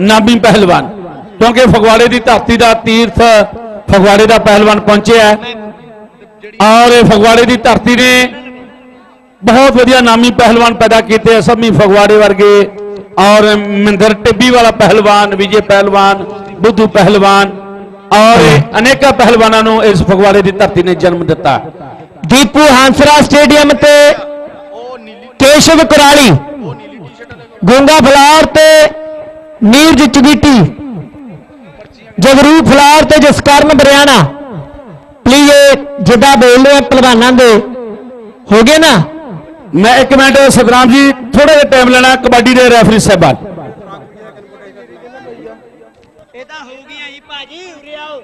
ਨਾਮੀ ਪਹਿਲਵਾਨ। ਕਿਉਂਕਿ ਫਗਵਾੜੇ ਦੀ ਧਰਤੀ ਦਾ ਤੀਰਥ ਫਗਵਾੜੇ ਦਾ ਪਹਿਲਵਾਨ ਪਹੁੰਚਿਆ ਹੈ। ਔਰ ਇਹ ਫਗਵਾੜੇ ਦੀ ਧਰਤੀ ਨੇ ਬਹੁਤ ਵਧੀਆ ਨਾਮੀ ਪਹਿਲਵਾਨ ਪੈਦਾ ਕੀਤੇ ਆ ਫਗਵਾੜੇ ਵਰਗੇ। ਔਰ ਮਹਿੰਦਰ ਟਿੱਬੀ ਵਾਲਾ ਪਹਿਲਵਾਨ, ਵਿਜੇ ਪਹਿਲਵਾਨ, ਬੁੱਧੂ ਪਹਿਲਵਾਨ। ਔਰ ਅਨੇਕਾਂ ਪਹਿਲਵਾਨਾਂ ਨੂੰ ਇਸ ਫਗਵਾੜੇ ਦੀ ਧਰਤੀ ਨੇ ਜਨਮ ਦਿੱਤਾ। ਦੀਪੂ ਹਾਂਸਰਾ ਸਟੇਡੀਅਮ ਤੇ, ਕੇਸ਼ਵ ਕੁਰਾਲੀ, ਗੁੰਗਾ ਫਲਾਰ ਤੇ ਨੀਰਜ ਚਗੀਟੀ ਜਗਰੂਪ ਫਲਾਰ ਤੇ ਜਸਕਰਨ ਬਰਿਆਣਾ। ਪਲੀਜ਼ ਜਿੱਦਾਂ ਬੋਲਦੇ ਆ ਪਹਿਲਵਾਨਾਂ ਦੇ। ਹੋ ਗਏ ਨਾ? ਮੈਂ ਇੱਕ ਮਿੰਟ ਸਤਨਾਮ ਜੀ ਥੋੜਾ ਜਿਹਾ ਟਾਈਮ ਲੈਣਾ ਕਬੱਡੀ ਦੇ ਰੈਫਰੀ ਸਾਹਿਬਾਨ। ਇਹ ਤਾਂ ਹੋ ਗਈਆਂ ਜੀ ਭਾਜੀ ਉਰੇ ਆਓ।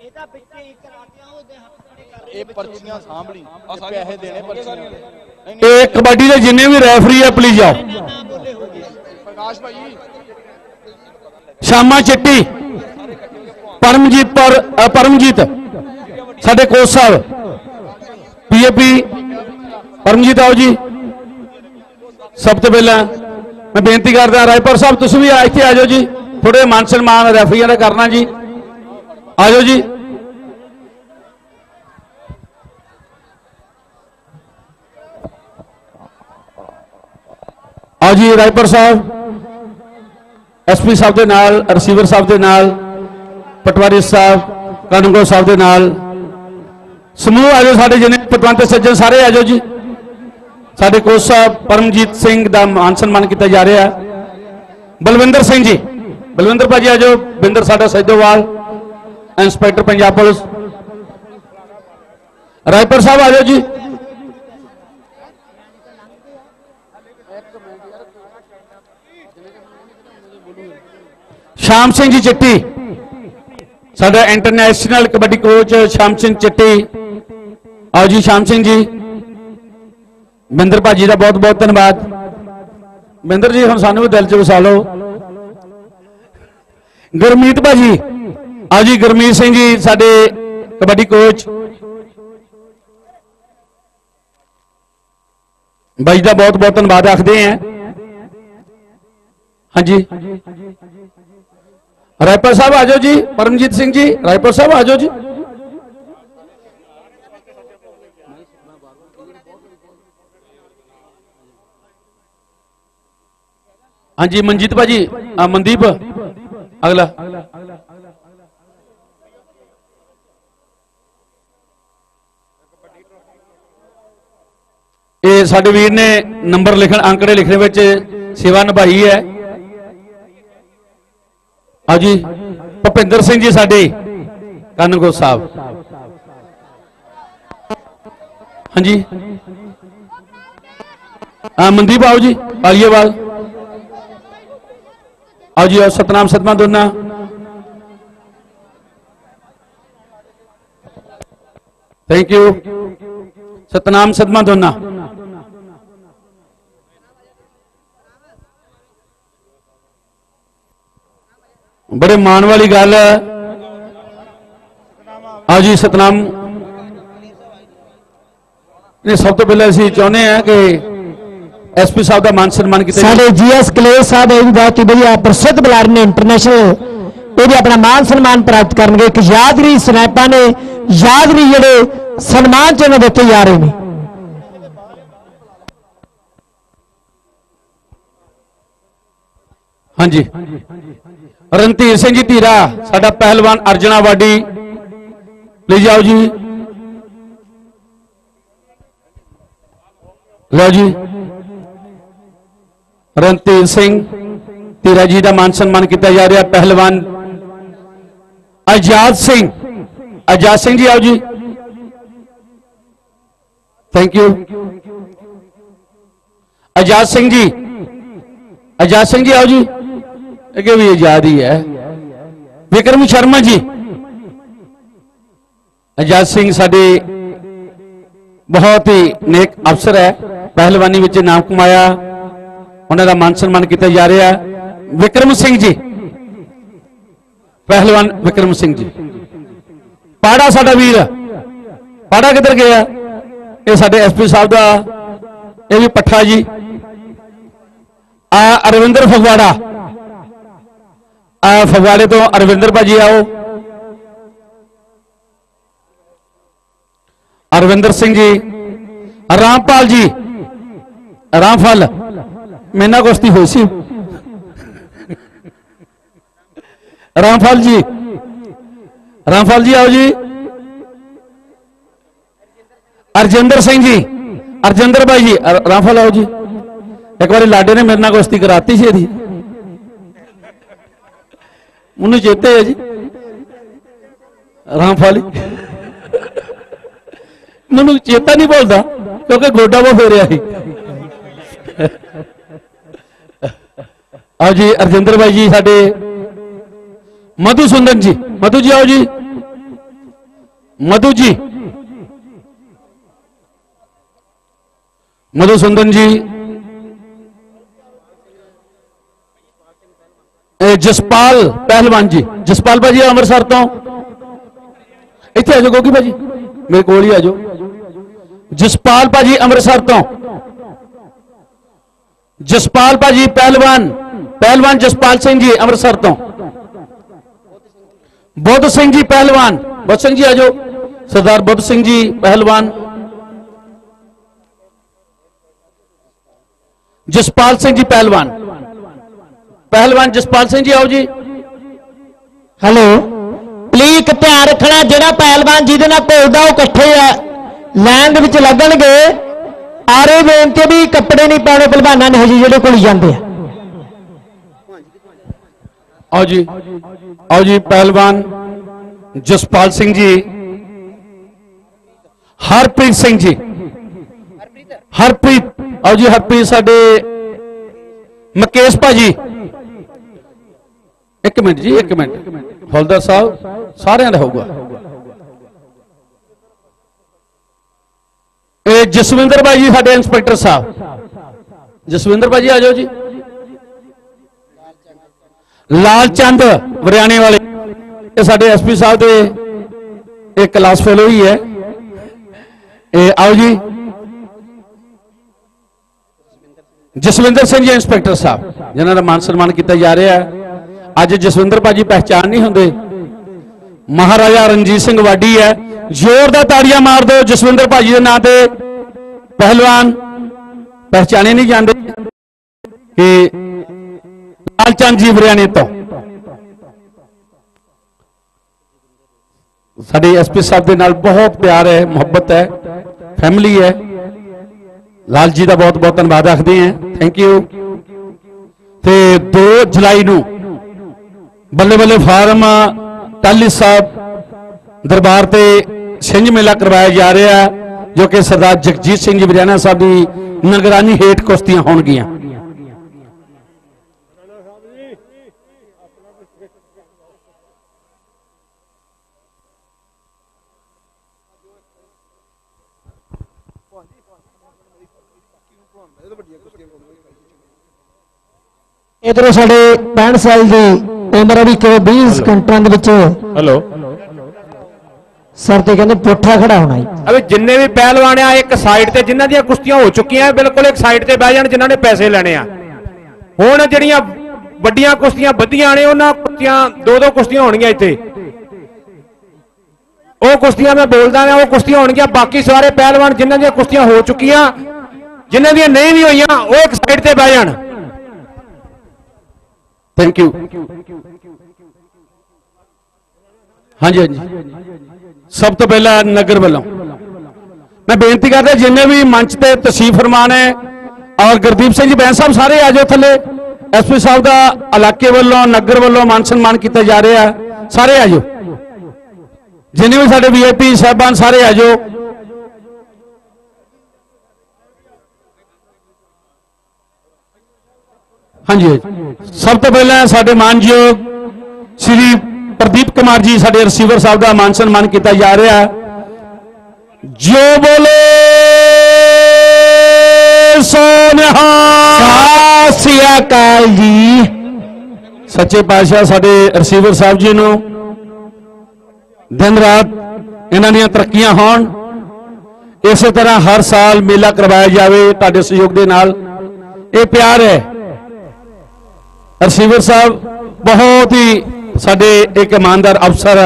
ਇਹ ਤਾਂ ਵਿੱਚੇ ਹੀ ਕਰਾਤੀਆਂ ਉਹਦੇ ਹੱਥ ਖੜੇ ਕਰ ਇਹ ਪਰਚੀਆਂ ਸਾਂਭ ਲਈ ਪੈਸੇ ਦੇਣੇ ਪਰਚੀਆਂ। ਇਹ ਕਬੱਡੀ ਦੇ ਜਿੰਨੇ ਵੀ ਰੈਫਰੀ ਆ ਪਲੀਜ਼ ਆਓ ਪ੍ਰਕਾਸ਼ ਭਾਈ ਸ਼ਾਮਾ ਚਿੱਟੀ, ਪਰਮਜੀਤ ਪਰ ਪਰਮਜੀਤ, ਸਾਡੇ ਕੋਚ ਸਾਹਿਬ ਪੀਏਪੀ ਪਰਮਜੀਤ ਆਓ ਜੀ। ਸਭ ਤੋਂ ਪਹਿਲਾਂ ਮੈਂ ਬੇਨਤੀ ਕਰਦਾ, ਰਾਏਪੁਰ ਸਾਹਿਬ, ਤੁਸੀਂ ਵੀ ਇੱਥੇ ਆ ਜਾਓ ਜੀ। ਥੋੜੇ ਮਾਨ ਸਨਮਾਨ ਰੈਫਰੀਆਂ ਦਾ ਕਰਨਾ ਜੀ। ਆ ਜਾਓ ਜੀ। ਆਓ ਜੀ, ਰਾਏਪੁਰ ਸਾਹਿਬ। ਐਸਪੀ ਸਾਹਿਬ ਦੇ ਨਾਲ, ਰਿਸੀਵਰ ਸਾਹਿਬ ਦੇ ਨਾਲ, ਪਟਵਾਰੀ ਸਾਹਿਬ, ਕਾਨੂੰਗੋ ਸਾਹਿਬ ਦੇ ਨਾਲ। ਸਮੂਹ ਆਜੋ ਸਾਡੇ ਜਿਨੇ ਪਤਵੰਤ ਸੱਜਣ ਸਾਰੇ ਆਜੋ ਜੀ। ਸਾਡੇ ਕੋਚ ਸਾਹਿਬ, ਪਰਮਜੀਤ ਸਿੰਘ ਦਾ ਮਾਨ ਸਨਮਾਨ ਕੀਤਾ ਜਾ ਰਿਹਾ। ਬਲਵਿੰਦਰ ਸਿੰਘ ਜੀ, ਬਲਵਿੰਦਰ ਭਾਜੀ ਆਜੋ ਬਿੰਦਰ, ਸਾਡਾ ਸੈਦੋਵਾਲ ਇੰਸਪੈਕਟਰ ਪੰਜਾਬ ਪੁਲਿਸ। ਰਾਏਪੁਰ ਸਾਹਿਬ ਆਜੋ ਜੀ। ਸ਼ਾਮ ਸਿੰਘ ਜੀ ਚਿੱਟੀ ਸਾਡਾ ਇੰਟਰਨੈਸ਼ਨਲ ਕਬੱਡੀ ਕੋਚ ਸ਼ਾਮ ਸਿੰਘ ਚਿੱਟੀ ਆਓ ਜੀ ਸ਼ਾਮ ਸਿੰਘ ਜੀ ਮਹਿੰਦਰ ਭਾਜੀ ਦਾ ਬਹੁਤ ਬਹੁਤ ਧੰਨਵਾਦ ਮਹਿੰਦਰ ਜੀ ਹੁਣ ਸਾਨੂੰ ਵੀ ਦਿਲ 'ਚ ਵਸਾ ਲਓ ਗੁਰਮੀਤ ਭਾਜੀ ਆਓ ਜੀ ਗੁਰਮੀਤ ਸਿੰਘ ਜੀ ਸਾਡੇ ਕਬੱਡੀ ਕੋਚ ਬਾਈ ਦਾ ਬਹੁਤ ਬਹੁਤ ਧੰਨਵਾਦ ਆਖਦੇ ਆਂ ਹਾਂਜੀ ਰਾਏਪੁਰ ਸਾਹਿਬ ਆ ਜਾਓ ਜੀ, ਪਰਮਜੀਤ ਸਿੰਘ ਜੀ, ਰਾਏਪੁਰ ਸਾਹਿਬ ਆ ਜਾਓ ਜੀ। ਹਾਂਜੀ, ਮਨਜੀਤ ਭਾਜੀ ਮਨਦੀਪ, ਅਗਲਾ। ਇਹ ਸਾਡੇ ਵੀਰ ਨੇ ਨੰਬਰ ਲਿਖਣ, ਅੰਕੜੇ ਲਿਖਣ ਵਿੱਚ ਸੇਵਾ ਨਿਭਾਈ ਹੈ। ਆ ਜੀ ਭੁਪਿੰਦਰ ਸਿੰਘ ਜੀ ਸਾਡੇ, ਕਾਨਗੋ ਸਾਹਿਬ। ਹਾਂਜੀ। ਆ ਮਨਦੀਪ ਆਓ ਜੀ ਆਲੀਏਵਾਲ ਆਓ ਜੀ, ਆਓ, ਸਤਨਾਮ ਸਤਮਾ ਦੋਨਾ। ਥੈਂਕ ਯੂ ਸਤਨਾਮ ਸਤਮਾ ਦੋਨਾ। ਬੜੇ ਮਾਣ ਵਾਲੀ ਗੱਲ ਹੈ। ਆਓ ਜੀ, ਸਤਨਾਮ। ਨੇ ਸਭ ਤੋਂ ਪਹਿਲਾਂ ਅਸੀਂ ਚਾਹੁੰਦੇ ਹਾਂ ਕਿ ਐਸਪੀ ਸਾਹਿਬ ਦਾ ਮਾਨ ਸਨਮਾਨ ਕੀਤਾ ਜਾਵੇ। ਸਾਡੇ ਜੀਐਸ ਕਲੇਸ਼ ਸਾਹਿਬ, ਇਹ ਵੀ ਬਹੁਤ ਹੀ ਵਧੀਆ ਪ੍ਰਸਿੱਧ ਬੁਲਾਰੇ ਨੇ ਇੰਟਰਨੈਸ਼ਨਲ ਇਹ ਵੀ ਆਪਣਾ ਮਾਨ ਸਨਮਾਨ ਪ੍ਰਾਪਤ ਕਰਨਗੇ। ਇੱਕ ਯਾਦਰੀ ਸਨੈਪਾਂ ਨੇ ਯਾਦਰੀ ਜਿਹੜੇ ਸਨਮਾਨ ਚ ਉਹਨਾਂ ਦਿੱਤੇ ਜਾ ਰਹੇ ਨੇ। ਹਾਂਜੀ। ਰਣਧੀਰ ਸਿੰਘ ਜੀ ਧੀਰਾ, ਸਾਡਾ ਪਹਿਲਵਾਨ ਅਰਜਣਾ ਵਾਡੀ। ਲੈ ਆਓ ਜੀ। ਲਓ ਜੀ। ਰਣਧੀਰ ਸਿੰਘ ਧੀਰਾ ਜੀ ਦਾ ਮਾਨ ਸਨਮਾਨ ਕੀਤਾ ਜਾ ਰਿਹਾ, ਪਹਿਲਵਾਨ ਆਜ਼ਾਦ ਸਿੰਘ। ਆਜ਼ਾਦ ਸਿੰਘ ਜੀ, ਆਓ ਜੀ। ਥੈਂਕ ਯੂ ਆਜ਼ਾਦ ਸਿੰਘ ਜੀ। ਆਜ਼ਾਦ ਸਿੰਘ ਜੀ, ਆਓ ਜੀ। ਅੱਗੇ ਵੀ ਆਜ਼ਾਦੀ ਹੈ। ਵਿਕਰਮ ਸ਼ਰਮਾ ਜੀ। ਆਜ਼ਾਦ ਸਿੰਘ ਸਾਡੇ ਬਹੁਤ ਹੀ ਨੇਕ ਅਫਸਰ ਹੈ। ਪਹਿਲਵਾਨੀ ਵਿੱਚ ਨਾਮ ਕਮਾਇਆ। ਉਹਨਾਂ ਦਾ ਮਾਨ ਸਨਮਾਨ ਕੀਤਾ ਜਾ ਰਿਹਾ। ਵਿਕਰਮ ਸਿੰਘ ਜੀ। ਪਹਿਲਵਾਨ ਵਿਕਰਮ ਸਿੰਘ ਜੀ। ਪਾੜਾ ਸਾਡਾ ਵੀਰ। ਪਾੜਾ ਕਿੱਧਰ ਗਿਆ? ਇਹ ਸਾਡੇ ਐਸਪੀ ਸਾਹਿਬ ਦਾ। ਇਹ ਵੀ ਪੱਠਾ ਜੀ। ਆ ਅਰਵਿੰਦਰ ਫਗਵਾੜਾ। ਫਗਵਾੜੇ ਤੋਂ ਅਰਵਿੰਦਰ ਭਾਜੀ ਆਓ ਅਰਵਿੰਦਰ ਸਿੰਘ ਜੀ ਰਾਮਪਾਲ ਜੀ ਰਾਮਫਲ ਮੈਨਾਂ ਕੁਸ਼ਤੀ ਹੋਈ ਸੀ ਰਾਮਫਲ ਜੀ ਰਾਮਫਲ ਜੀ ਆਓ ਜੀ ਅਰਜਿੰਦਰ ਸਿੰਘ ਜੀ ਅਰਜਿੰਦਰ ਭਾਈ ਜੀ ਅਰ- ਰਾਮਫਲ ਆਓ ਜੀ ਇੱਕ ਵਾਰੀ ਲਾਡੇ ਨੇ ਮੇਰੇ ਨਾਲ ਕੁਸ਼ਤੀ ਕਰਾਤੀ ਸੀ ਮੈਨੂੰ ਚੇਤੇ ਹੈ ਜੀ। ਰਾਮਫਲ। ਮੈਨੂੰ ਚੇਤਾ ਨਹੀਂ ਭੁੱਲਦਾ, ਕਿਉਂਕਿ ਗੋਡਾ ਉਹ ਫੇਰਿਆ ਸੀ। ਆਓ ਜੀ ਅਰਜਿੰਦਰ ਬਾਈ ਜੀ, ਸਾਡੇ ਮਧੂ ਸੁੰਦਨ ਜੀ। ਮਧੂ ਜੀ, ਆਓ ਜੀ। ਮਧੂ ਜੀ। ਮਧੂ ਸੁੰਦਨ ਜੀ। ਇਹ ਜਸਪਾਲ ਪਹਿਲਵਾਨ ਜੀ। ਜਸਪਾਲ ਭਾਜੀ, ਅੰਮ੍ਰਿਤਸਰ ਤੋਂ। ਇੱਥੇ ਆ ਜਾਓ ਗੋਗੀ ਭਾਜੀ। ਮੇਰੇ ਕੋਲ ਹੀ ਆ ਜਾਓ। ਜਸਪਾਲ ਭਾਜੀ, ਅੰਮ੍ਰਿਤਸਰ ਤੋਂ। ਜਸਪਾਲ ਭਾਜੀ, ਪਹਿਲਵਾਨ। ਪਹਿਲਵਾਨ ਜਸਪਾਲ ਸਿੰਘ ਜੀ, ਅੰਮ੍ਰਿਤਸਰ ਤੋਂ। ਬੁੱਧ ਸਿੰਘ ਜੀ, ਪਹਿਲਵਾਨ। ਬੁੱਧ ਸਿੰਘ ਜੀ, ਆ ਜਾਓ। ਸਰਦਾਰ ਬੁੱਧ ਸਿੰਘ ਜੀ, ਪਹਿਲਵਾਨ। ਜਸਪਾਲ ਸਿੰਘ ਜੀ, ਪਹਿਲਵਾਨ। ਪਹਿਲਵਾਨ ਜਸਪਾਲ ਸਿੰਘ ਜੀ, ਆਓ ਜੀ। ਹੈਲੋ। ਪਲੀਜ਼ ਇੱਕ ਧਿਆਨ ਰੱਖਣਾ, ਜਿਹੜਾ ਪਹਿਲਵਾਨ ਜਿਹਦੇ ਨਾਲ ਭੇਜਦਾ ਉਹ ਇਕੱਠੇ ਆ। ਲਾਈਨ ਦੇ ਵਿੱਚ ਲੱਗਣਗੇ। ਆਰੇ ਬੇਨਤੀ ਵੀ ਕੱਪੜੇ ਨਹੀਂ ਪਾਉਣੇ, ਪਹਿਲਵਾਨਾਂ ਨੇ ਹਜੇ ਜਿਹੜੇ ਕੋਲ ਜਾਂਦੇ ਆ। ਆਓ ਜੀ। ਆਓ ਜੀ, ਪਹਿਲਵਾਨ ਜਸਪਾਲ ਸਿੰਘ ਜੀ। ਹਰਪ੍ਰੀਤ ਸਿੰਘ ਜੀ। ਹਰਪ੍ਰੀਤ। ਆਓ ਜੀ, ਹਰਪ੍ਰੀਤ, ਸਾਡੇ ਮਕੇਸ਼ ਭਾਜੀ। ਇੱਕ ਮਿੰਟ ਜੀ, ਇੱਕ ਮਿੰਟ। ਹੌਲਦਾਰ ਸਾਹਿਬ, ਸਾਰਿਆਂ ਦਾ ਹੋਊਗਾ। ਇਹ ਜਸਵਿੰਦਰ ਭਾਈ ਜੀ, ਸਾਡੇ ਇੰਸਪੈਕਟਰ ਸਾਹਿਬ। ਜਸਵਿੰਦਰ ਭਾਜੀ ਆ ਜਾਓ ਜੀ। ਲਾਲ ਚੰਦ, ਵਰਿਆਣੇ ਵਾਲੇ। ਇਹ ਸਾਡੇ ਐਸਪੀ ਸਾਹਿਬ ਦੇ, ਇਹ ਕਲਾਸ ਫੈਲੋ ਹੀ ਹੈ। ਇਹ ਆਓ ਜੀ। ਜਸਵਿੰਦਰ ਸਿੰਘ ਜੀ, ਇੰਸਪੈਕਟਰ ਸਾਹਿਬ, ਜਿਨ੍ਹਾਂ ਦਾ ਮਾਨ ਸਨਮਾਨ ਕੀਤਾ ਜਾ ਰਿਹਾ ਹੈ। ਅੱਜ ਜਸਵਿੰਦਰ ਭਾਜੀ ਪਹਿਚਾਨ ਨਹੀਂ ਹੁੰਦੇ। ਮਹਾਰਾਜਾ ਰਣਜੀਤ ਸਿੰਘ ਵਾਡੀ ਹੈ। ਜ਼ੋਰ ਦਾ ਤਾੜੀਆਂ ਮਾਰ ਦਿਓ ਜਸਵਿੰਦਰ ਭਾਜੀ ਦੇ ਨਾਂ ਤੇ। ਪਹਿਲਵਾਨ ਪਹਿਚਾਨੇ ਨਹੀਂ ਜਾਂਦੇ ਕਿ ਲਾਲਚੰਦ ਜੀ ਵਰਿਆਣੇ ਤੋਂ ਸਾਡੇ ਐਸਪੀ ਸਾਹਿਬ ਦੇ ਨਾਲ ਬਹੁਤ ਪਿਆਰ ਹੈ, ਮੁਹੱਬਤ ਹੈ ਫੈਮਿਲੀ ਹੈ। ਲਾਲ ਜੀ ਦਾ ਬਹੁਤ ਬਹੁਤ ਧੰਨਵਾਦ ਰੱਖਦੇ ਹਾਂ। ਥੈਂਕ ਯੂ ਤੇ 2 ਜੁਲਾਈ ਨੂੰ ਬੱਲੇ ਬੱਲੇ ਫਾਰਮ ਟਾਲੀ ਸਾਹਿਬ ਦਰਬਾਰ ਤੇ ਛਿੰਝ ਮੇਲਾ ਕਰਵਾਇਆ ਜਾ ਰਿਹਾ ਹੈ, ਜੋ ਕਿ ਸਰਦਾਰ ਜਗਜੀਤ ਸਿੰਘ ਜੀ ਬਰਿਆਣਾ ਸਾਹਿਬ ਦੀ ਨਿਗਰਾਨੀ ਹੇਠ ਕੁਸ਼ਤੀਆਂ ਹੋਣਗੀਆਂ। ਇਧਰੋਂ ਸਾਡੇ 65 ਸਾਲ ਦੀ ਉਮਰ ਵੀ ਕਿ 20 ਸਕਿੰਟਾਂ ਦੇ ਵਿੱਚ ਹੈਲੋ ਸਰ ਤੇ ਕਹਿੰਦੇ ਪੁੱਠਾ ਖੜਾ ਹੋਣਾ ਜੀ। ਅਬੇ ਜਿੰਨੇ ਵੀ ਪਹਿਲਵਾਨ ਆ ਇੱਕ ਸਾਈਡ ਤੇ ਜਿਨ੍ਹਾਂ ਦੀਆਂ ਕੁਸ਼ਤੀਆਂ ਹੋ ਚੁੱਕੀਆਂ ਬਿਲਕੁਲ ਇੱਕ ਸਾਈਡ ਤੇ ਬਹਿ ਜਾਣ ਜਿਨ੍ਹਾਂ ਨੇ ਪੈਸੇ ਲੈਣੇ ਆ। ਹੁਣ ਜਿਹੜੀਆਂ ਵੱਡੀਆਂ ਕੁਸ਼ਤੀਆਂ ਵਧੀਆਂ ਨੇ ਉਹਨਾਂ ਕੁਸ਼ਤੀਆਂ ਦੋ ਦੋ ਕੁਸ਼ਤੀਆਂ ਹੋਣਗੀਆਂ ਇੱਥੇ। ਉਹ ਕੁਸ਼ਤੀਆਂ ਮੈਂ ਬੋਲਦਾ ਮੈਂ ਉਹ ਕੁਸ਼ਤੀਆਂ ਹੋਣਗੀਆਂ। ਬਾਕੀ ਸਾਰੇ ਪਹਿਲਵਾਨ ਜਿਨ੍ਹਾਂ ਦੀਆਂ ਕੁਸ਼ਤੀਆਂ ਹੋ ਚੁੱਕੀਆਂ ਜਿਨ੍ਹਾਂ ਦੀਆਂ ਨਹੀਂ ਵੀ ਹੋਈਆਂ ਉਹ ਇੱਕ ਸਾਈਡ ਤੇ ਬਹਿ ਜਾਣ। ਥੈਂਕ ਯੂ ਹਾਂਜੀ ਹਾਂਜੀ ਸਭ ਤੋਂ ਪਹਿਲਾਂ ਨਗਰ ਵੱਲੋਂ ਮੈਂ ਬੇਨਤੀ ਕਰਦਾ ਜਿੰਨੇ ਵੀ ਮੰਚ ਤੇ ਤਸ਼ਰੀਫ ਫਰਮਾਨ ਹੈ ਔਰ ਗੁਰਦੀਪ ਸਿੰਘ ਜੀ ਬੈਂਸ ਸਾਹਿਬ ਸਾਰੇ ਆ ਜਾਓ ਥੱਲੇ ਐਸਪੀ ਸਾਹਿਬ ਦਾ ਇਲਾਕੇ ਵੱਲੋਂ ਨਗਰ ਵੱਲੋਂ ਮਾਨ ਸਨਮਾਨ ਕੀਤਾ ਜਾ ਰਿਹਾ ਹੈ ਸਾਰੇ ਆ ਜਾਓ ਜਿੰਨੇ ਵੀ ਸਾਡੇ ਵੀਆਈਪੀ ਸਾਹਿਬਾਨ ਸਾਰੇ ਆ ਜਾਓ ਹਾਂਜੀ ਹਾਂਜੀ। ਸਭ ਤੋਂ ਪਹਿਲਾਂ ਸਾਡੇ ਮਾਨਯੋਗ ਸ੍ਰੀ ਪ੍ਰਦੀਪ ਕੁਮਾਰ ਜੀ, ਸਾਡੇ ਰਿਸੀਵਰ ਸਾਹਿਬ ਦਾ ਮਾਨ ਸਨਮਾਨ ਕੀਤਾ ਜਾ ਰਿਹਾ ਜੋ ਬੋਲੇ, ਸੋਨਿਹਾ। ਸਤਿ ਅਕਾਲ ਜੀ। ਸੱਚੇ ਪਾਤਸ਼ਾਹ ਸਾਡੇ ਰਿਸੀਵਰ ਸਾਹਿਬ ਜੀ ਨੂੰ ਦਿਨ ਰਾਤ ਇਹਨਾਂ ਦੀਆਂ ਤਰੱਕੀਆਂ ਹੋਣ। ਇਸੇ ਤਰ੍ਹਾਂ ਹਰ ਸਾਲ ਮੇਲਾ ਕਰਵਾਇਆ ਜਾਵੇ, ਤੁਹਾਡੇ ਸਹਿਯੋਗ ਦੇ ਨਾਲ। ਇਹ ਪਿਆਰ ਹੈ। ਰਿਸੀਵਰ ਸਾਹਿਬ, ਬਹੁਤ ਹੀ ਸਾਡੇ ਇੱਕ ਇਮਾਨਦਾਰ ਅਫਸਰ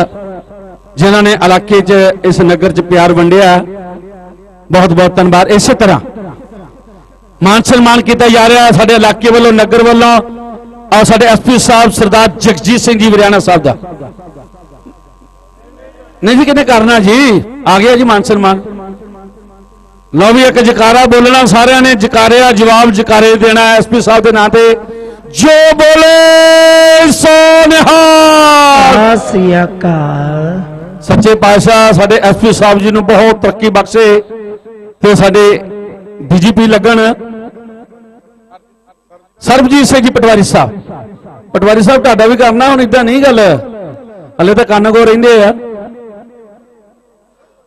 ਜਿਨ੍ਹਾਂ ਨੇ ਇਲਾਕੇ 'ਚ ਇਸ ਨਗਰ 'ਚ ਪਿਆਰ ਵੰਡਿਆ। ਬਹੁਤ ਬਹੁਤ ਧੰਨਵਾਦ। ਇਸੇ ਤਰ੍ਹਾਂ ਮਾਨ ਸਨਮਾਨ ਕੀਤਾ ਜਾ ਰਿਹਾ ਸਾਡੇ ਇਲਾਕੇ ਵੱਲੋਂ, ਨਗਰ ਵੱਲੋਂ ਔਰ ਸਾਡੇ ਐਸਪੀ ਸਾਹਿਬ ਸਰਦਾਰ ਜਗਜੀਤ ਸਿੰਘ ਜੀ ਵਰਿਆਣਾ ਸਾਹਿਬ ਦਾ। ਨਹੀਂ ਜੀ ਕਿਤੇ ਕਰਨਾ ਜੀ? ਆ ਗਿਆ ਜੀ ਮਾਨ ਸਨਮਾਨ। ਲਓ ਵੀ ਇੱਕ ਜਕਾਰਾ ਬੋਲਣਾ ਸਾਰਿਆਂ ਨੇ ਜਕਾਰਿਆ ਜਵਾਬ ਜਕਾਰੇ ਦੇਣਾ ਐਸਪੀ ਸਾਹਿਬ ਦੇ ਨਾਂ ਤੇ ਜੋ ਬੋਲੇ ਸੋ ਨਿਹਾਲ। ਸ੍ਰੀ ਅਕਾਲ। ਸੱਚੇ ਪਾਤਸ਼ਾਹ ਸਾਡੇ ਐਸਪੀ ਸਾਹਿਬ ਜੀ ਨੂੰ ਬਹੁਤ ਤਰੱਕੀ ਬਖਸ਼ੇ ਤੇ ਸਾਡੇ ਡੀਜੀਪੀ ਲੱਗਣ। ਸਰਬਜੀਤ ਸਿੰਘ ਜੀ ਪਟਵਾਰੀ ਸਾਹਿਬ। ਪਟਵਾਰੀ ਸਾਹਿਬ ਤੁਹਾਡਾ ਵੀ ਕਰਨਾ ਹੁਣ ਇਦਾਂ ਨਹੀਂ ਗੱਲ। ਹਲੇ ਤਾਂ ਕੰਨ ਕੋ ਰਹਿੰਦੇ ਆ।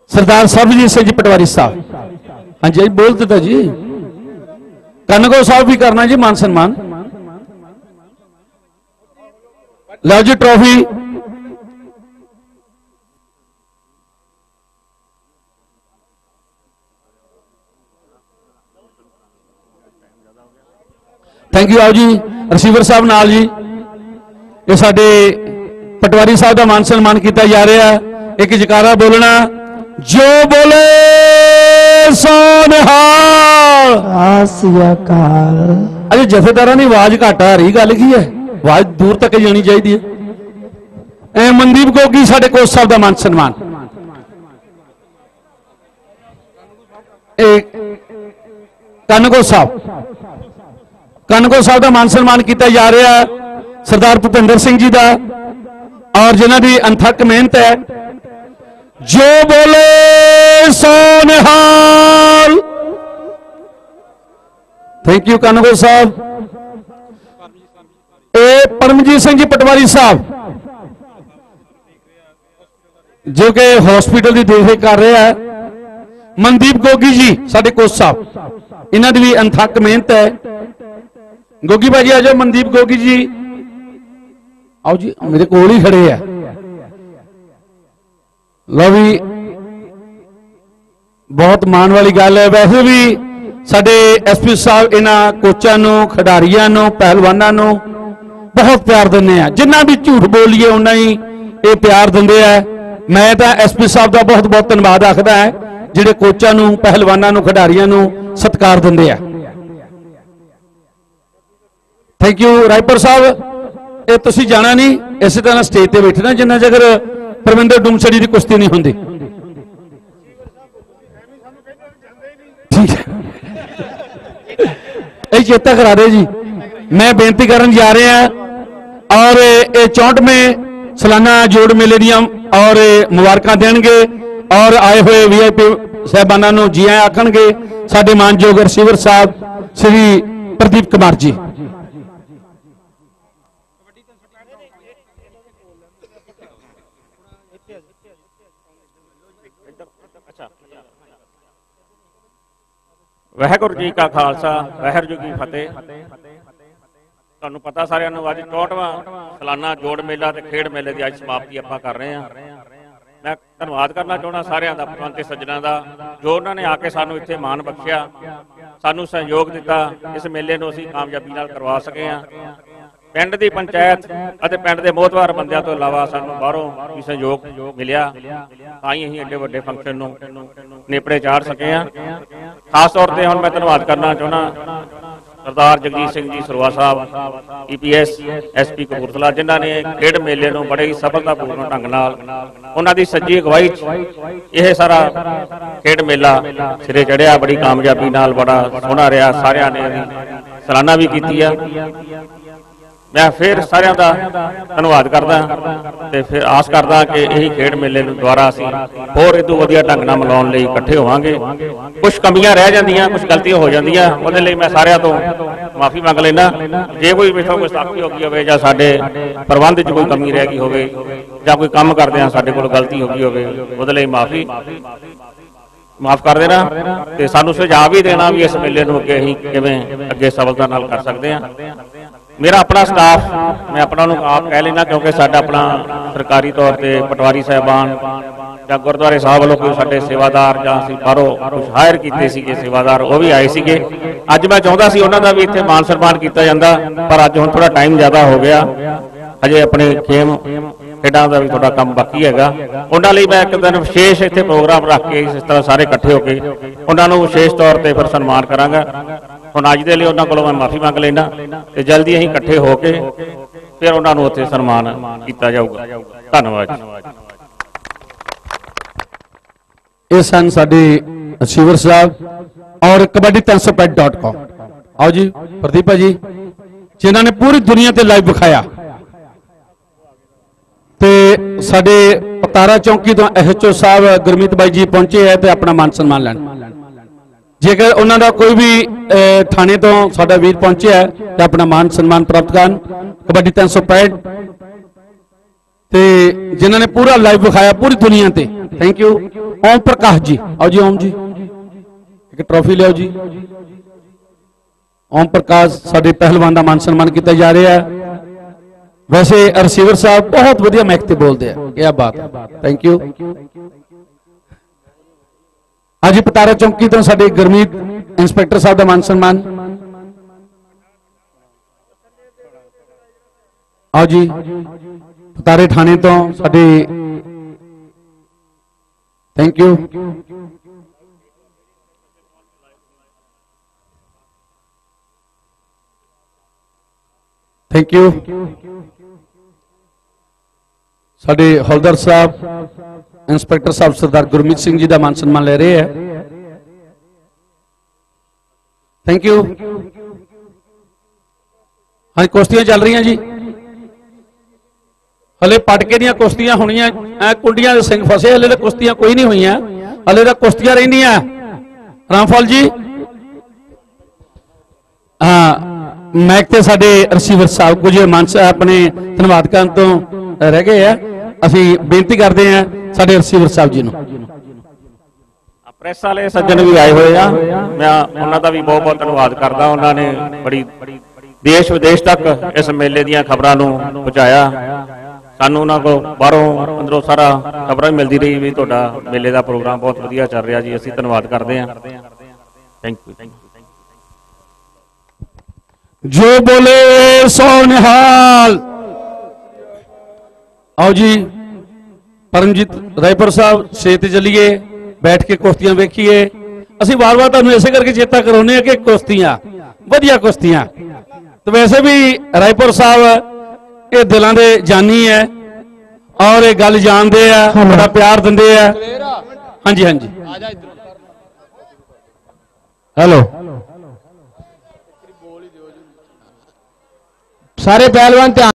ਸਰਦਾਰ ਸਰਬਜੀਤ ਸਿੰਘ ਜੀ ਪਟਵਾਰੀ ਸਾਹਿਬ। ਹਾਂਜੀ ਬੋਲ ਦਿੱਤਾ ਜੀ। ਕੰਨ ਕੋ ਸਾਹਿਬ ਵੀ ਕਰਨਾ ਜੀ ਮਾਨ ਸਨਮਾਨ। ਲਓ ਜੀ ਟਰੋਫੀ। ਥੈਂਕ ਯੂ ਆਓ ਜੀ। ਰਿਸੀਵਰ ਸਾਹਿਬ ਨਾਲ ਜੀ। ਇਹ ਸਾਡੇ ਪਟਵਾਰੀ ਸਾਹਿਬ ਦਾ ਮਾਨ ਸਨਮਾਨ ਕੀਤਾ ਜਾ ਰਿਹਾ। ਇੱਕ ਜਕਾਰਾ ਬੋਲਣਾ ਜੋ ਬੋਲੇ ਸੋ ਨਿਹਾਲ ਸ੍ਰੀ ਅਕਾਲ। ਅਜੇ ਜਥੇਦਾਰਾਂ ਦੀ ਆਵਾਜ਼ ਘੱਟ ਆ ਰਹੀ ਗੱਲ ਕੀ ਹੈ? ਆਵਾਜ਼ ਦੂਰ ਤੱਕ ਜਾਣੀ ਚਾਹੀਦੀ ਹੈ। ਐ ਮਨਦੀਪ ਗੋਗੀ ਸਾਡੇ ਕੋਚ ਸਾਹਿਬ ਦਾ ਮਾਨ ਸਨਮਾਨ। ਇਹ ਕਨਗੋ ਸਾਹਿਬ। ਕਨਗੋ ਸਾਹਿਬ ਦਾ ਮਾਨ ਸਨਮਾਨ ਕੀਤਾ ਜਾ ਰਿਹਾ ਸਰਦਾਰ ਭੁਪਿੰਦਰ ਸਿੰਘ ਜੀ ਦਾ। ਔਰ ਜਿਨ੍ਹਾਂ ਦੀ ਅਨਥਕ ਮਿਹਨਤ ਹੈ। ਜੋ ਬੋਲੇ ਸੋ ਨਿਹਾਲ। ਥੈਂਕ ਯੂ ਕਨਗੋ ਸਾਹਿਬ। ਇਹ ਪਰਮਜੀਤ ਸਿੰਘ ਜੀ ਪਟਵਾਰੀ ਸਾਹਿਬ। ਜੋ ਕਿ ਹਸਪੀਟਲ ਦੀ ਦੇਖਰੇਖ ਕਰ ਰਿਹਾ ਹੈ। ਮਨਦੀਪ ਗੋਗੀ ਜੀ, ਸਾਡੇ ਕੋਚ ਸਾਹਿਬ। ਇਹਨਾਂ ਦੀ ਵੀ ਅਨਥੱਕ ਮਿਹਨਤ ਹੈ। ਗੋਗੀ ਭਾਜੀ, ਆ ਜਾਓ, ਮਨਦੀਪ ਗੋਗੀ ਜੀ। ਆਓ ਜੀ, ਮੇਰੇ ਕੋਲ ਹੀ ਖੜੇ ਆ। ਲਓ ਵੀ, ਬਹੁਤ ਮਾਣ ਵਾਲੀ ਗੱਲ ਹੈ। ਵੈਸੇ ਵੀ ਸਾਡੇ ਐਸਪੀ ਸਾਹਿਬ, ਇਹਨਾਂ ਕੋਚਾਂ ਨੂੰ, ਖਿਡਾਰੀਆਂ ਨੂੰ, ਪਹਿਲਵਾਨਾਂ ਨੂੰ ਬਹੁਤ ਪਿਆਰ ਦਿੰਦੇ ਆ। ਜਿੰਨਾ ਵੀ ਝੂਠ ਬੋਲੀਏ ਉਹਨਾਂ ਹੀ ਇਹ ਪਿਆਰ ਦਿੰਦੇ ਆ। ਮੈਂ ਤਾਂ ਐਸਪੀ ਸਾਹਿਬ ਦਾ ਬਹੁਤ ਬਹੁਤ ਧੰਨਵਾਦ ਆਖਦਾ ਹੈ, ਜਿਹੜੇ ਕੋਚਾਂ ਨੂੰ, ਪਹਿਲਵਾਨਾਂ ਨੂੰ, ਖਿਡਾਰੀਆਂ ਨੂੰ ਸਤਿਕਾਰ ਦਿੰਦੇ ਆ। ਥੈਂਕ ਯੂ ਰਾਏਪੁਰ ਸਾਹਿਬ। ਇਹ ਤੁਸੀਂ ਜਾਣਾ ਨਹੀਂ, ਇਸੇ ਤਰ੍ਹਾਂ ਸਟੇਜ ਤੇ ਬੈਠਣਾ, ਜਿੰਨਾ ਚਿਰ ਪਰਮਿੰਦਰ ਡੂਮਸੜੀ ਦੀ ਕੁਸ਼ਤੀ ਨਹੀਂ ਹੁੰਦੀ। ਠੀਕ ਹੈ। ਇਹ ਚੇਤਾ ਕਰਾ ਦੇ ਜੀ। ਮੈਂ ਬੇਨਤੀ ਕਰਨ ਜਾ ਰਿਹਾ ਔਰ ਇਹ 64ਵੇਂ ਸਾਲਾਨਾ ਜੋੜ ਮੇਲੇ ਦੀਆਂ ਔਰ ਮੁਬਾਰਕਾਂ ਦੇਣਗੇ ਔਰ ਆਏ ਹੋਏ ਵੀਆਈਪੀ ਸਹਿਬਾਨਾਂ ਨੂੰ ਜੀ ਆਇਆਂ ਆਖਣਗੇ, ਸਾਡੇ ਮਾਨਯੋਗ ਰਿਸੀਵਰ ਸਾਹਿਬ, ਸ੍ਰੀ ਪ੍ਰਦੀਪ ਕੁਮਾਰ ਜੀ। ਵਾਹਿਗੁਰੂ ਜੀ ਕਾ ਖਾਲਸਾ, ਵਾਹਿਗੁਰੂ ਜੀ ਕੀ ਫਤਿਹ। ਤੁਹਾਨੂੰ ਪਤਾ ਸਾਰਿਆਂ ਨੂੰ ਅੱਜ 64ਵਾਂ ਸਾਲਾਨਾ ਜੋੜ ਮੇਲਾ ਤੇ ਖੇਡ ਮੇਲੇ ਦੀ ਅੱਜ ਸਮਾਪਤੀ ਆਪਾਂ ਕਰ ਰਹੇ ਹਾਂ। ਮੈਂ ਧੰਨਵਾਦ ਕਰਨਾ ਚਾਹੁੰਦਾ ਸਾਰਿਆਂ ਦਾ ਪ੍ਰਬੰਧ ਤੇ ਸੱਜਣਾ ਦਾ, ਜੋ ਉਹਨਾਂ ਨੇ ਆ ਕੇ ਸਾਨੂੰ ਇੱਥੇ ਮਾਣ ਬਖਸ਼ਿਆ, ਸਾਨੂੰ ਸਹਿਯੋਗ ਦਿੱਤਾ, ਇਸ ਮੇਲੇ ਨੂੰ ਅਸੀਂ ਕਾਮਯਾਬੀ ਨਾਲ ਕਰਵਾ ਸਕੇ ਹਾਂ। ਪਿੰਡ ਦੀ ਪੰਚਾਇਤ ਅਤੇ ਪਿੰਡ ਦੇ ਮੋਹਤਵਾਰ ਬੰਦਿਆਂ ਤੋਂ ਇਲਾਵਾ ਸਾਨੂੰ ਬਾਹਰੋਂ ਵੀ ਸਹਿਯੋਗ ਮਿਲਿਆ, ਤਾਂ ਹੀ ਅਸੀਂ ਐਡੇ ਵੱਡੇ ਫੰਕਸ਼ਨ ਨੂੰ ਨੇਪਰੇ ਚਾੜ ਸਕੇ ਹਾਂ। ਖਾਸ ਤੌਰ ਤੇ ਹੁਣ ਮੈਂ ਧੰਨਵਾਦ ਕਰਨਾ ਚਾਹੁੰਦਾ ਸਰਦਾਰ ਜਗਜੀਤ ਸਿੰਘ ਜੀ ਸਰਵਾ ਸਾਹਿਬ ਈਪੀਐਸ ਐਸਪੀ ਕਪੂਰਥਲਾ, ਜਿਨ੍ਹਾਂ ਨੇ ਖੇਡ ਮੇਲੇ ਨੂੰ ਬੜੇ ਹੀ ਸਫਲਤਾਪੂਰਨ ਢੰਗ ਨਾਲ ਉਹਨਾਂ ਦੀ ਸੱਜੀ ਅਗਵਾਈ 'ਚ ਇਹ ਸਾਰਾ ਖੇਡ ਮੇਲਾ ਸਿਰੇ ਚੜਿਆ, ਬੜੀ ਕਾਮਯਾਬੀ ਨਾਲ ਬੜਾ ਸੋਹਣਾ ਰਿਹਾ, ਸਾਰਿਆਂ ਨੇ ਸਲਾਨਾ ਵੀ ਕੀਤੀ ਆ। ਮੈਂ ਫਿਰ ਸਾਰਿਆਂ ਦਾ ਧੰਨਵਾਦ ਕਰਦਾ ਤੇ ਫਿਰ ਆਸ ਕਰਦਾ ਕਿ ਇਹੀ ਖੇਡ ਮੇਲੇ ਨੂੰ ਦੁਆਰਾ ਅਸੀਂ ਹੋਰ ਇਦੋਂ ਵਧੀਆ ਢੰਗ ਨਾਲ ਮਨਾਉਣ ਲਈ ਇਕੱਠੇ ਹੋਵਾਂਗੇ। ਕੁਝ ਕਮੀਆਂ ਰਹਿ ਜਾਂਦੀਆਂ ਕੁਝ ਗਲਤੀਆਂ ਹੋ ਜਾਂਦੀਆਂ, ਉਹਦੇ ਲਈ ਮੈਂ ਸਾਰਿਆਂ ਤੋਂ ਮਾਫੀ ਮੰਗ ਲੈਣਾ ਜੇ ਕੋਈ ਮੇਥੋਂ ਕੋਈ ਸਾਖੀ ਹੋ ਗਈ ਹੋਵੇ ਜਾਂ ਸਾਡੇ ਪ੍ਰਬੰਧ 'ਚ ਕੋਈ ਕਮੀ ਰਹਿ ਗਈ ਹੋਵੇ ਜਾਂ ਕੋਈ ਕੰਮ ਕਰਦੇ ਆ ਸਾਡੇ ਕੋਲ ਗਲਤੀ ਹੋ ਗਈ ਹੋਵੇ, ਉਹਦੇ ਲਈ ਮਾਫੀ ਮਾਫ ਕਰ ਦੇਣਾ ਤੇ ਸਾਨੂੰ ਸੁਝਾਅ ਵੀ ਦੇਣਾ ਵੀ ਇਸ ਮੇਲੇ ਨੂੰ ਅੱਗੇ ਅਸੀਂ ਕਿਵੇਂ ਅੱਗੇ ਸਫਲਤਾ ਨਾਲ ਕਰ ਸਕਦੇ ਹਾਂ ਮੇਰਾ ਆਪਣਾ ਸਟਾਫ ਮੈਂ ਆਪਣਾ ਨੂੰ ਆਪ ਕਹਿ ਲੈਣਾ ਕਿਉਂਕਿ ਸਾਡਾ ਆਪਣਾ ਸਰਕਾਰੀ ਤੌਰ ਤੇ ਪਟਵਾਰੀ ਸਾਹਿਬਾਨ ਜਾਂ ਗੁਰਦੁਆਰੇ ਸਾਹਿਬ ਵੱਲੋਂ ਕੋਈ ਸਾਡੇ ਸੇਵਾਦਾਰ ਜਾਂ ਅਸੀਂ ਬਾਹਰੋਂ ਕੁਝ ਹਾਇਰ ਕੀਤੇ ਸੀਗੇ ਸੇਵਾਦਾਰ, ਉਹ ਵੀ ਆਏ ਸੀਗੇ। ਅੱਜ ਮੈਂ ਚਾਹੁੰਦਾ ਸੀ ਉਹਨਾਂ ਦਾ ਵੀ ਇੱਥੇ ਮਾਨ ਸਨਮਾਨ ਕੀਤਾ ਜਾਂਦਾ, ਪਰ ਅੱਜ ਹੁਣ ਥੋੜਾ ਟਾਈਮ ਜ਼ਿਆਦਾ ਹੋ ਗਿਆ। ਅਜੇ ਆਪਣੇ ਖੇਮ ਖੇਡਾਂ ਦਾ ਵੀ ਤੁਹਾਡਾ ਕੰਮ ਬਾਕੀ ਹੈਗਾ। ਉਹਨਾਂ ਲਈ ਮੈਂ ਇੱਕ ਦਿਨ ਵਿਸ਼ੇਸ਼ ਇੱਥੇ ਪ੍ਰੋਗਰਾਮ ਰੱਖ ਕੇ ਇਸ ਤਰ੍ਹਾਂ ਸਾਰੇ ਇਕੱਠੇ ਹੋ ਕੇ ਉਹਨਾਂ ਨੂੰ ਵਿਸ਼ੇਸ਼ ਤੌਰ ਤੇ ਫਿਰ ਸਨਮਾਨ ਕਰਾਂਗਾ। ਹੁਣ ਅੱਜ ਦੇ ਲਈ ਉਹਨਾਂ ਕੋਲੋਂ ਮੈਂ ਮਾਫੀ ਮੰਗ ਲੈਣਾ ਤੇ ਜਲਦੀ ਅਸੀਂ ਇਕੱਠੇ ਹੋ ਕੇ ਫਿਰ ਉਹਨਾਂ ਨੂੰ ਉੱਥੇ ਸਨਮਾਨ ਕੀਤਾ ਜਾਊਗਾ। ਧੰਨਵਾਦ ਇਹ ਸਨ ਸਾਡੇ ਰਿਸੀਵਰ ਸਾਹਿਬ ਔਰ kabaddi365.com ਆਓ ਜੀ, ਪ੍ਰਦੀਪਾ ਜੀ ਜਿਨ੍ਹਾਂ ਨੇ ਪੂਰੀ ਦੁਨੀਆ ਤੇ ਲਾਈਵ ਵਿਖਾਇਆ। ਤੇ ਸਾਡੇ ਪਤਾਰਾ ਚੌਂਕੀ ਤੋਂ ਐਚਓ ਸਾਹਿਬ ਗੁਰਮੀਤ ਬਾਈ ਜੀ ਪਹੁੰਚੇ ਹੈ ਤੇ ਆਪਣਾ ਮਾਨ ਸਨਮਾਨ ਲੈਣ। ਜੇਕਰ ਉਹਨਾਂ ਦਾ ਕੋਈ ਵੀ ਥਾਣੇ ਤੋਂ ਸਾਡਾ ਵੀਰ ਪਹੁੰਚਿਆ ਹੈ ਤੇ ਆਪਣਾ ਮਾਨ ਸਨਮਾਨ ਪ੍ਰਾਪਤ ਕਰਨ, ਕਬੱਡੀ 365 ਤੇ ਜਿਨ੍ਹਾਂ ਨੇ ਪੂਰਾ ਲਾਈਵ ਵਿਖਾਇਆ ਪੂਰੀ ਦੁਨੀਆ ਤੇ ਥੈਂਕ ਯੂ ਓਮ ਪ੍ਰਕਾਸ਼ ਜੀ, ਆਓ ਜੀ, ਓਮ ਜੀ। ਇੱਕ ਟਰੋਫੀ ਲਿਆਓ ਜੀ। ਓਮ ਪ੍ਰਕਾਸ਼ ਸਾਡੇ ਪਹਿਲਵਾਨ ਦਾ ਮਾਨ ਸਨਮਾਨ ਕੀਤਾ ਜਾ ਰਿਹਾ ਹੈ। ਵੈਸੇ ਰਿਸੀਵਰ ਸਾਹਿਬ ਬਹੁਤ ਵਧੀਆ ਮੈਕ ਤੇ ਬੋਲਦੇ ਆ ਕੀ ਬਾਤ ਥੈਂਕ ਯੂ ਅੱਜ ਪਤਾਰਾ ਚੌਂਕੀ ਤੋਂ ਸਾਡੇ ਗੁਰਮੀਤ ਇੰਸਪੈਕਟਰ ਸਾਹਿਬ ਦਾ ਮਾਨ ਸਨਮਾਨ ਆਓ ਜੀ ਪਤਾਰੇ ਥਾਣੇ ਤੋਂ ਸਾਡੇ ਥੈਂਕ ਯੂ ਥੈਂਕ ਯੂ ਸਾਡੇ ਹੌਲਦਾਰ ਸਾਹਿਬ ਇੰਸਪੈਕਟਰ ਸਾਹਿਬ ਸਰਦਾਰ ਗੁਰਮੀਤ ਸਿੰਘ ਜੀ ਦਾ ਮਾਨ ਸਨਮਾਨ ਲੈ ਰਹੇ ਹੈ ਥੈਂਕ ਯੂ ਹਾਂ ਕੁਸ਼ਤੀਆਂ ਚੱਲ ਰਹੀਆਂ ਜੀ ਹਲੇ ਪਟਕੇ ਦੀਆਂ ਕੁਸ਼ਤੀਆਂ ਹੋਣੀਆਂ ਐ ਕੁੰਡੀਆਂ ਦੇ ਸਿੰਘ ਫਸੇ ਹਲੇ ਤਾਂ ਕੁਸ਼ਤੀਆਂ ਕੋਈ ਨਹੀਂ ਹੋਈਆਂ ਹਲੇ ਤਾਂ ਕੁਸ਼ਤੀਆਂ ਰਹਿੰਦੀਆਂ ਰਾਮਫਲ ਜੀ ਹਾਂ ਮੈਕ ਤੇ ਸਾਡੇ ਰਿਸੀਵਰ ਸਾਹਿਬ ਕੁਝ ਮੰਚ ਆਪਣੇ ਧੰਨਵਾਦ ਕਰਨ ਤੋਂ ਰਹਿ ਗਏ ਆ ਅਸੀਂ ਬੇਨਤੀ ਕਰਦੇ ਆ ਸਾਡੇ ਰਿਸੀਵਰ ਸਾਹਿਬ ਜੀ ਨੂੰ। ਪ੍ਰੈਸ ਵਾਲੇ ਸੱਜਣ ਵੀ ਆਏ ਹੋਏ ਆ। ਮੈਂ ਉਹਨਾਂ ਦਾ ਵੀ ਬਹੁਤ ਬਹੁਤ ਧੰਨਵਾਦ ਕਰਦਾ। ਉਹਨਾਂ ਨੇ ਬੜੀ ਦੇਸ਼ ਵਿਦੇਸ਼ ਤੱਕ ਇਸ ਮੇਲੇ ਦੀਆਂ ਖਬਰਾਂ ਨੂੰ ਪਹੁੰਚਾਇਆ। ਸਾਨੂੰ ਉਹਨਾਂ ਕੋ ਬਾਹਰੋਂ ਅੰਦਰੋਂ ਸਾਰਾ ਖਬਰਾਂ ਮਿਲਦੀ ਰਹੀ ਵੀ ਤੁਹਾਡਾ ਮੇਲੇ ਦਾ ਪ੍ਰੋਗਰਾਮ ਬਹੁਤ ਵਧੀਆ ਚੱਲ ਰਿਹਾ ਜੀ। ਅਸੀਂ ਧੰਨਵਾਦ ਕਰਦੇ ਹਾਂ। ਥੈਂਕ ਯੂ ਜੋ ਬੋਲੇ ਸੋ ਨਿਹਾਲ। ਆਓ ਜੀ। ਪਰਮਜੀਤ ਰਾਏਪੁਰ ਸਾਹਿਬ, ਛੇ ਤੇ ਚੱਲੀਏ, ਬੈਠ ਕੇ ਕੁਸ਼ਤੀਆਂ ਵੇਖੀਏ। ਅਸੀਂ ਵਾਰ-ਵਾਰ ਤੁਹਾਨੂੰ ਇਸੇ ਕਰਕੇ ਚੇਤਾ ਕਰਾਉਂਦੇ ਆ ਕਿ ਕੁਸ਼ਤੀਆਂ, ਵਧੀਆ ਕੁਸ਼ਤੀਆਂ। ਤੇ ਵੈਸੇ ਵੀ ਰਾਏਪੁਰ ਸਾਹਿਬ, ਇਹ ਦਿਲਾਂ ਦੇ ਜਾਨੀ ਹੈ ਔਰ ਇਹ ਗੱਲ ਜਾਣਦੇ ਆ, ਬੜਾ ਪਿਆਰ ਦਿੰਦੇ ਆ। ਹਾਂਜੀ ਹਾਂਜੀ। ਹੈਲੋ। ਸਾਰੇ ਪਹਿਲਵਾਨ ਧਿਆਨ